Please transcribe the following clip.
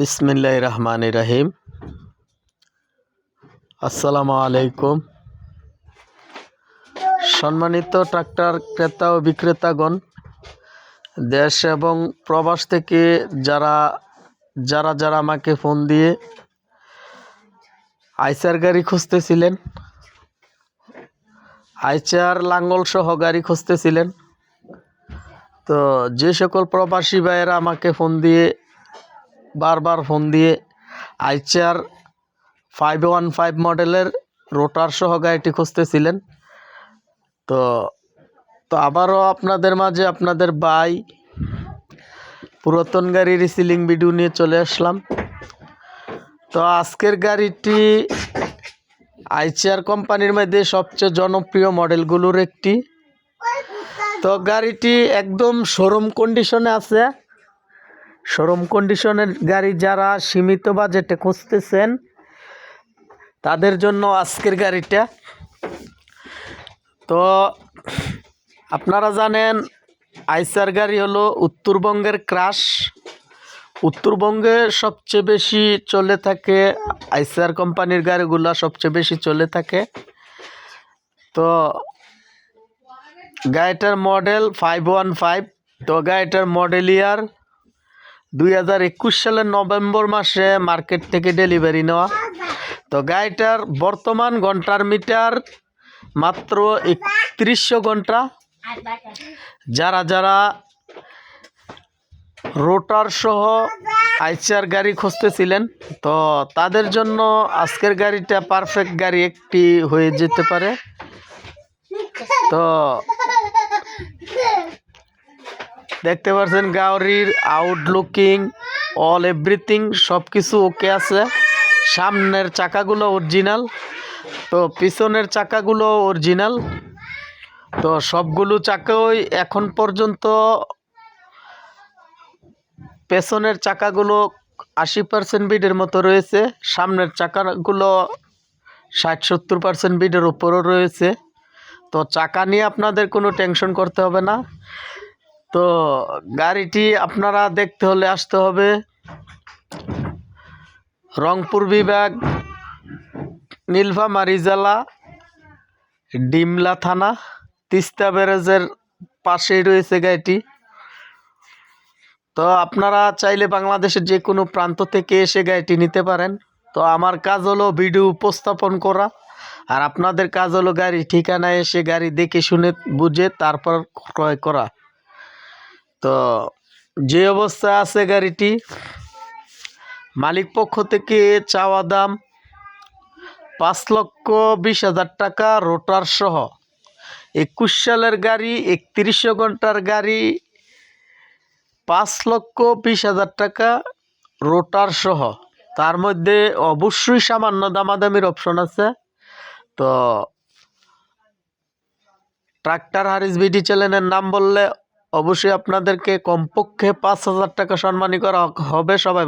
বিসমিল্লাহ রহমান রাহিম। আসসালামু আলাইকুম। সম্মানিত ট্রাক্টর ক্রেতা ও বিক্রেতাগণ, দেশ এবং প্রবাস থেকে যারা যারা যারা আমাকে ফোন দিয়ে আইসার গাড়ি খুঁজতেছিলেন, আইচার লাঙ্গল সহ গাড়ি খুঁজতেছিলেন, তো যে সকল প্রবাসী ভাইয়েরা আমাকে ফোন দিয়ে বারবার ফোন দিয়ে আইচার ফাইভ ওয়ান ফাইভ মডেলের রোটার সহ গাড়িটি খুঁজতেছিলেন। তো তো আবারও আপনাদের মাঝে আপনাদের বাই পুরাতন গাড়ির রিসিলিং ভিডিও নিয়ে চলে আসলাম। তো আজকের গাড়িটি আইচিআর কোম্পানির মধ্যে সবচেয়ে জনপ্রিয় মডেলগুলোর একটি। তো গাড়িটি একদম শোরুম কন্ডিশনে আছে। শোরুম কন্ডিশনের গাড়ি যারা সীমিত বাজেটে খুঁজতেছেন, তাদের জন্য আজকের গাড়িটা। তো, আপনারা জানেন, আইসার গাড়ি হলো উত্তরবঙ্গের ক্রাশ উত্তরবঙ্গে সবচেয়ে বেশি চলে থাকে, আইসার কোম্পানির গাড়িগুলো সবচেয়ে বেশি চলে থাকে। তো, গাড়িটার মডেল ফাইভ ওয়ান ফাইভ তো গাড়িটার মডেল ইয়ার দুই হাজার একুশ সালের নভেম্বর মাসে মার্কেট থেকে ডেলিভারি নেওয়া। তো গাড়িটার বর্তমান ঘণ্টার মিটার মাত্র একত্রিশশো ঘণ্টা। যারা যারা রোটার সহ আইচার গাড়ি খুঁজতেছিলেন, তো তাদের জন্য আজকের গাড়িটা পারফেক্ট গাড়ি একটি হয়ে যেতে পারে। তো দেখতে পাচ্ছেন গাড়ির আউটলুকিং অল এভরিথিং সব কিছু ওকে আছে। সামনের চাকাগুলো অরিজিনাল তো পিছনের চাকাগুলো অরিজিনাল তো সবগুলো চাকাই এখন পর্যন্ত পেছনের চাকাগুলো আশি পার্সেন্ট বিডের মতো রয়েছে। সামনের চাকাগুলো ষাট সত্তর পার্সেন্ট বিডের উপরও রয়েছে। তো চাকা নিয়ে আপনাদের কোনো টেনশন করতে হবে না। তো গাড়িটি আপনারা দেখতে হলে আসতে হবে। রংপুর বিভাগ, নীলফামারী জেলা, ডিমলা থানা, তিস্তা ব্যারেজের পাশেই রয়েছে গাড়িটি। তো আপনারা চাইলে বাংলাদেশের যে কোনো প্রান্ত থেকে এসে গাড়িটি নিতে পারেন। তো আমার কাজ হলো ভিডিও উপস্থাপন করা, আর আপনাদের কাজ হলো গাড়ি ঠিকানায় এসে গাড়ি দেখে শুনে বুঝে তারপর ক্রয় করা। তো যে অবস্থায় আছে গাড়িটি, মালিক পক্ষ থেকে চাওয়া দাম পাঁচ লক্ষ বিশ হাজার টাকা রোটার সহ। একুশ সালের গাড়ি, একত্রিশশো ঘণ্টার গাড়ি, পাঁচ লক্ষ বিশ হাজার টাকা রোটার সহ। তার মধ্যে অবশ্যই সামান্য দামাদামির অপশন আছে। তো ট্রাক্টর হারিস বিডি চ্যানেলের নাম বললে অবশ্যই আপনাদেরকে কমপক্ষে পাঁচ হাজার টাকা সম্মানী করা হবে সবাই